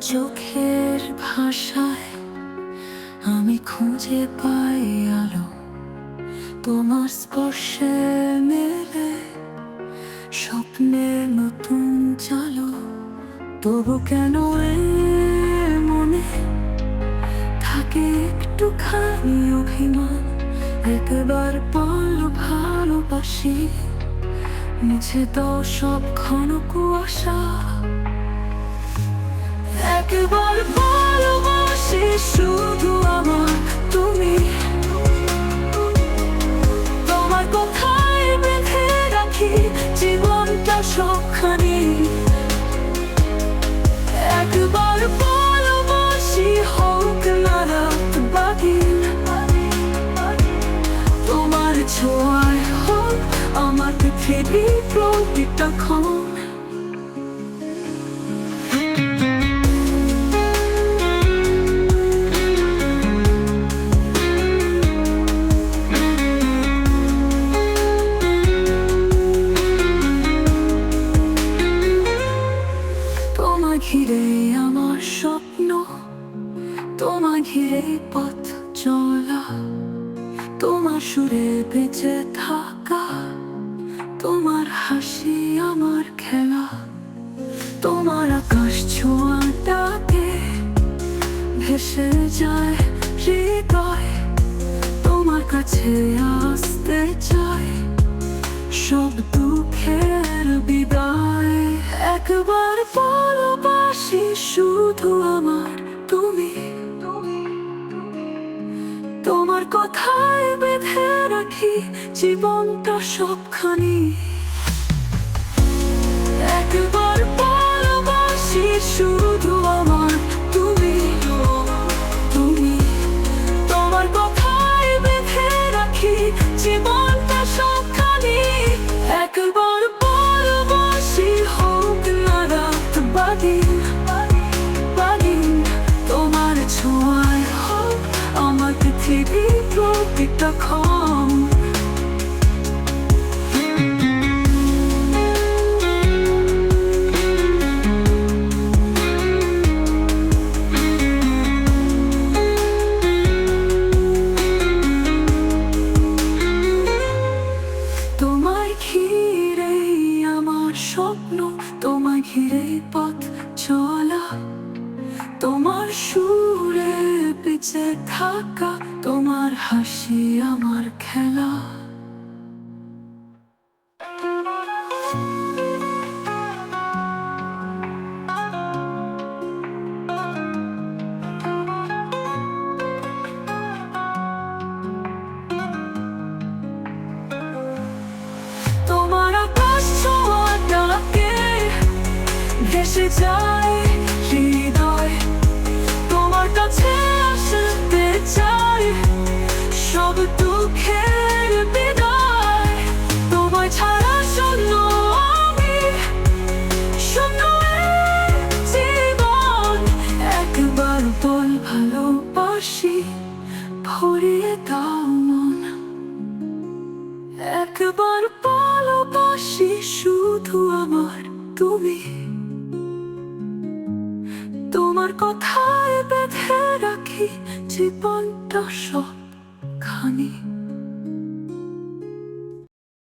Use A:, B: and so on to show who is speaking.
A: চোখের ভাষায় আমি খুঁজে পাই আলো। তোমার স্পর্শে মেলে স্বপ্নের নতুন চালো। তবু কেন মনে থাকে একটু একটুখানি অভিমান? একবার বল ভালোবাসি, মুছে তো সব ঘন কুয়াশা। একবার ভালোবাসি শুধু আমার তুমি। তোমার কথায় বেঁধে রাখি জীবনটা সবখানি। একবার ভালোবাসি হোক না রাত তোমার ছোঁয়ায় হোক আমার পৃথিবী প্রতিটা ক্ষণ। তোমার ঘিরে পথ চলা, তোমার সুরে বেঁচে থাকা, তোমার হাসি আমার খেলা, তোমার আকাশ ছোঁয়াটাকে ভেসে যায় হৃদয়, তোমার কাছে আসতে চাই সব দুঃখের বিদায়। একবার ভালোবাসি শুধু আমার তুমি। কথায় বেঁধে রাখি জীবনটা সবখানি। একবার ভালোবাসি শুধু আমার ক্ষণ তোমায় ঘিরে আমার স্বপ্ন তোমায় ঘিরে পথ চলা। তোমার সুরে বেঁচে থাকা তোমার হাসি আমার খেলা। তোমার আকাশ ছোঁয়াটাকে ভেসে যায়। ভালোবাসি ভরিয়ে দাও মন। একবার ভালোবাসি শুধু আমার তুমি। তোমার কথায় বেঁধে রাখি জীবনটা সব খানি